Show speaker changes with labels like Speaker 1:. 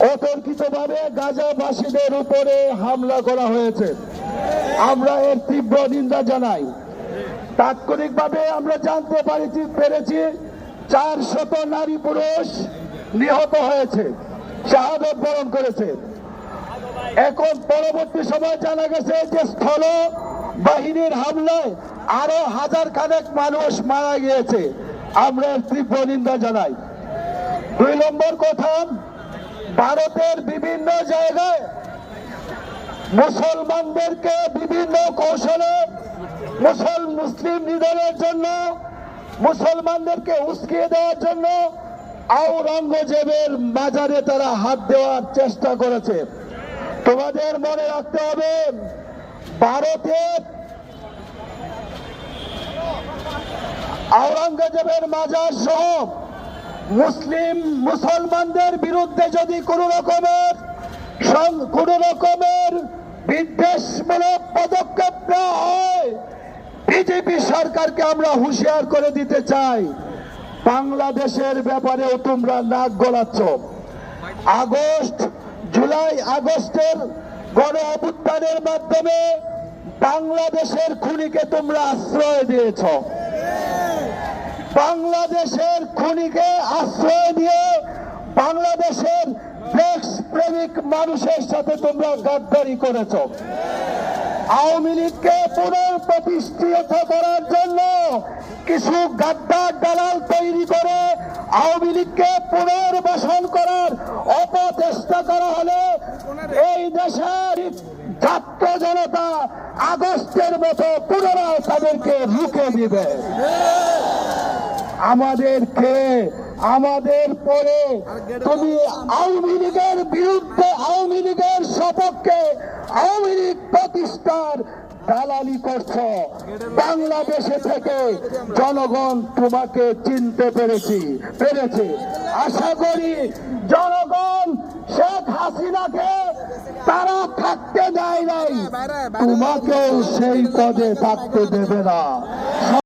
Speaker 1: অতর্কিতভাবে গাজাবাসীদের উপরে হামলা করা হয়েছে। আমরা এর তীব্র নিন্দা জানাই। তাৎক্ষণিকভাবে আমরা জানতে পারেছি, পেরেছি, চার শত নারী পুরুষ নিহত হয়েছে, শাহাদত বরণ করেছে। এখন পরবর্তী সময় জানা গেছে যে স্থল বাহিনীর হামলায় আরও হাজার খানেক মানুষ মারা গিয়েছে। আমরা তীব্র নিন্দা জানাই। দুই নম্বর কথা ভারতের বিভিন্ন জায়গায় মুসলমানদেরকে বিভিন্ন কৌশলে মুসল মুসলিম নিধনের জন্য, মুসলমানদেরকে উস্কিয়ে দেওয়ার জন্য আওরঙ্গজেবের মাজারে তারা হাত দেওয়ার চেষ্টা করেছে। তোমাদের মনে রাখতে হবে, ভারতের আওরঙ্গজেবের মাজার সহ মুসলিম মুসলমানদের বিরুদ্ধে যদি কোন রকমের কোন রকমের বিদ্বেষমূলক পদক্ষেপ নেওয়া হয়, বিজেপি সরকারকে আমরা হুঁশিয়ার করে দিতে চাই, বাংলাদেশের ব্যাপারেও তোমরা নাক গলাচ্ছ। আগস্ট, জুলাই, আগস্টের গণ অভ্যুত্থানের মাধ্যমে বাংলাদেশের খুনিকে তোমরা আশ্রয় দিয়েছ। বাংলাদেশের খুনিকে আশ্রয় দিয়ে বাংলাদেশের দেশ প্রেমিক মানুষের সাথে তোমরা গাদ্দারি করেছ। আওয়ামী লীগকে পুনঃপ্রতিষ্ঠিত করার জন্য কিছু গাদ্দার দালাল তৈরি করে আওয়ামী লীগকে পুনর্বাসন করার অপচেষ্টা করা হলে এই দেশের ছাত্র জনতা আগস্টের মতো পুনরায় তাদেরকে রুখে দিবে। আমাদেরকে, আমাদের পরে তুমি আওয়ামী লীগের বিরুদ্ধে, আওয়ামী লীগের সপক্ষে আওয়ামী লীগ প্রতিষ্ঠার দালালি করছ। বাংলাদেশে থেকে জনগণ তোমাকে চিনতে পেরেছি, পেরেছে। আশা করি জনগণ শেখ হাসিনাকে তারা থাকতে দেয় নাই। তোমাকেও সেই পদে থাকতে দেবে না।